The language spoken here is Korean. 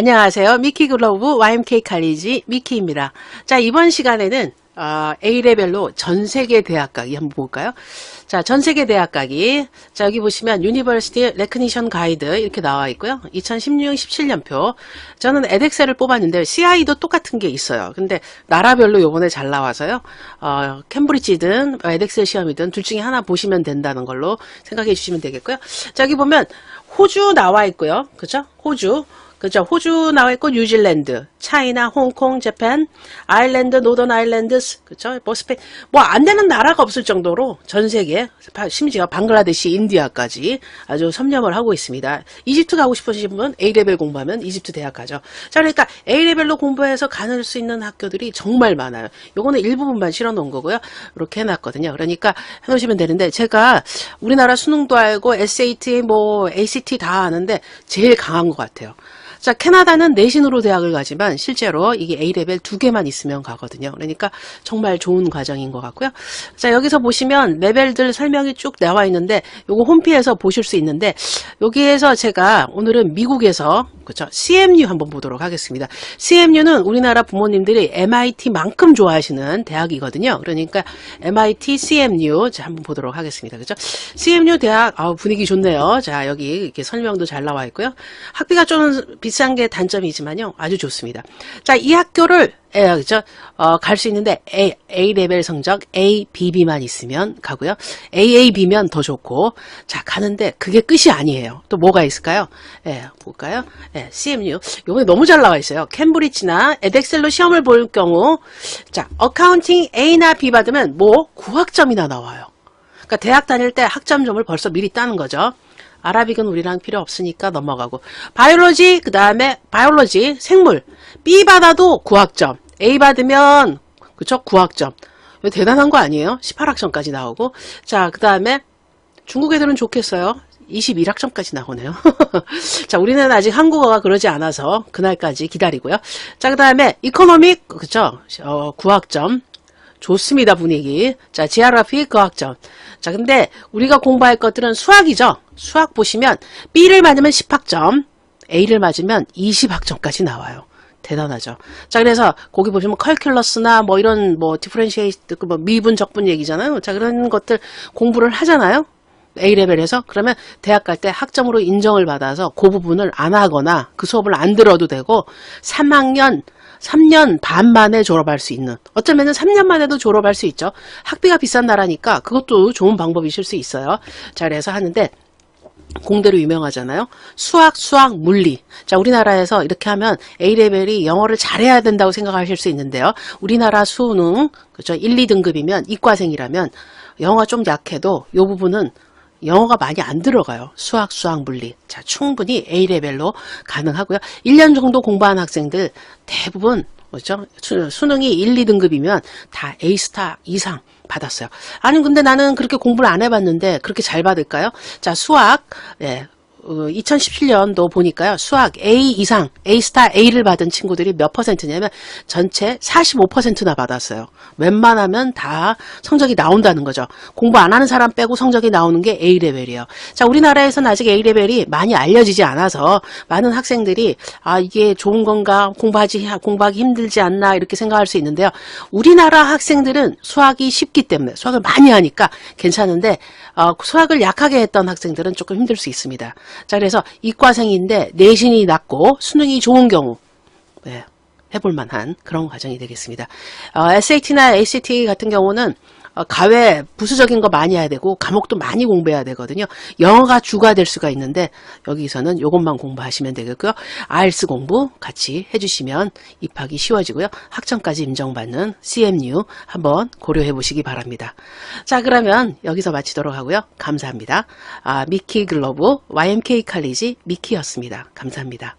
안녕하세요. 미키 글로브 YMK 칼리지 미키입니다. 자, 이번 시간에는 어, A레벨로 전 세계 대학 가기 한번 볼까요? 자, 전 세계 대학 가기. 자, 여기 보시면 유니버시티 레크니션 가이드 이렇게 나와 있고요. 2016, 17년표. 저는 에덱셀을 뽑았는데 CI도 똑같은 게 있어요. 근데 나라별로 요번에 잘 나와서요. 어, 캠브리지든 에덱셀 시험이든 둘 중에 하나 보시면 된다는 걸로 생각해 주시면 되겠고요. 자, 여기 보면 호주 나와 있고요. 그죠? 호주. 그죠? 호주 나와 있고 뉴질랜드, 차이나, 홍콩, 재팬, 아일랜드, 노던 아일랜드, 그죠? 뭐 스페인 뭐 안 되는 나라가 없을 정도로 전 세계 심지어 방글라데시, 인디아까지 아주 섭렵을 하고 있습니다. 이집트 가고 싶으신 분은 A 레벨 공부하면 이집트 대학 가죠. 자, 그러니까 A 레벨로 공부해서 가는 수 있는 학교들이 정말 많아요. 요거는 일부분만 실어 놓은 거고요. 이렇게 해놨거든요. 그러니까 해놓으시면 되는데 제가 우리나라 수능도 알고 SAT, 뭐 ACT 다 아는데 제일 강한 것 같아요. 자, 캐나다는 내신으로 대학을 가지만 실제로 이게 A레벨 두 개만 있으면 가거든요. 그러니까 정말 좋은 과정인 것 같고요. 자, 여기서 보시면 레벨들 설명이 쭉 나와 있는데 요거 홈피에서 보실 수 있는데 여기에서 제가 오늘은 미국에서 그렇죠. CMU 한번 보도록 하겠습니다. CMU는 우리나라 부모님들이 MIT만큼 좋아하시는 대학이거든요. 그러니까 MIT CMU 자 한번 보도록 하겠습니다. 그렇죠? CMU 대학 아 분위기 좋네요. 자, 여기 이렇게 설명도 잘 나와 있고요. 학비가 좀 비싼 게 단점이지만요. 아주 좋습니다. 자, 이 학교를 예, 그죠? 어, 갈 수 있는데 A, A 레벨 성적 A, B, B만 있으면 가고요. A, A, B면 더 좋고 자 가는데 그게 끝이 아니에요. 또 뭐가 있을까요? 예, 볼까요? 예, CMU 요번에 너무 잘 나와 있어요. 캠브리지나 에덱셀로 시험을 볼 경우 자 어카운팅 A나 B 받으면 뭐 9학점이나 나와요. 그러니까 대학 다닐 때 학점점을 벌써 미리 따는 거죠. 아라빅은 우리랑 필요 없으니까 넘어가고 바이올로지 그 다음에 바이올로지 생물 B 받아도 9학점 A 받으면 그쵸? 9학점. 이거 대단한 거 아니에요? 18학점까지 나오고. 자 그 다음에 중국 애들은 좋겠어요. 21학점까지 나오네요. 자 우리는 아직 한국어가 그러지 않아서 그날까지 기다리고요. 자 그 다음에 이코노믹 그쵸? 어, 9학점. 좋습니다 분위기. 자 지하라피 그학점. 자 근데 우리가 공부할 것들은 수학이죠? 수학 보시면 B를 맞으면 10학점 A를 맞으면 20학점까지 나와요 대단하죠. 자 그래서 거기 보시면 컬큘러스나 뭐 이런 뭐 디퍼런시에이트 뭐 미분 적분 얘기잖아요. 자 그런 것들 공부를 하잖아요. A레벨에서. 그러면 대학 갈 때 학점으로 인정을 받아서 그 부분을 안 하거나 그 수업을 안 들어도 되고 3학년 3년 반 만에 졸업할 수 있는. 어쩌면 은 3년 만에도 졸업할 수 있죠. 학비가 비싼 나라니까 그것도 좋은 방법이실 수 있어요. 자 그래서 하는데 공대로 유명하잖아요. 수학, 수학, 물리. 자, 우리나라에서 이렇게 하면 A레벨이 영어를 잘해야 된다고 생각하실 수 있는데요. 우리나라 수능, 그죠? 1, 2등급이면 이과생이라면 영어가 좀 약해도 이 부분은 영어가 많이 안 들어가요. 수학, 수학, 물리. 자, 충분히 A레벨로 가능하고요. 1년 정도 공부한 학생들 대부분 그렇죠? 수능이 1, 2등급이면 다 A스타 이상 받았어요. 아니 근데 나는 그렇게 공부를 안 해봤는데 그렇게 잘 받을까요? 자 수학 예, 2017년도 보니까요. 수학 A 이상, A스타 A를 받은 친구들이 몇 퍼센트냐면 전체 45%나 받았어요. 웬만하면 다 성적이 나온다는 거죠. 공부 안 하는 사람 빼고 성적이 나오는 게 A레벨이에요. 자, 우리나라에서는 아직 A레벨이 많이 알려지지 않아서 많은 학생들이 아, 이게 좋은 건가? 공부하지, 공부하기 힘들지 않나? 이렇게 생각할 수 있는데요. 우리나라 학생들은 수학이 쉽기 때문에 수학을 많이 하니까 괜찮은데 어, 수학을 약하게 했던 학생들은 조금 힘들 수 있습니다. 자, 그래서 이과생인데 내신이 낮고 수능이 좋은 경우 네, 해볼 만한 그런 과정이 되겠습니다. 어, SAT나 ACT 같은 경우는 어, 가외 부수적인 거 많이 해야 되고 과목도 많이 공부해야 되거든요. 영어가 주가 될 수가 있는데 여기서는 이것만 공부하시면 되겠고요. IELTS 공부 같이 해주시면 입학이 쉬워지고요. 학점까지 인정받는 CMU 한번 고려해 보시기 바랍니다. 자 그러면 여기서 마치도록 하고요. 감사합니다. 아, 미키 글로브 YMK 칼리지 미키였습니다. 감사합니다.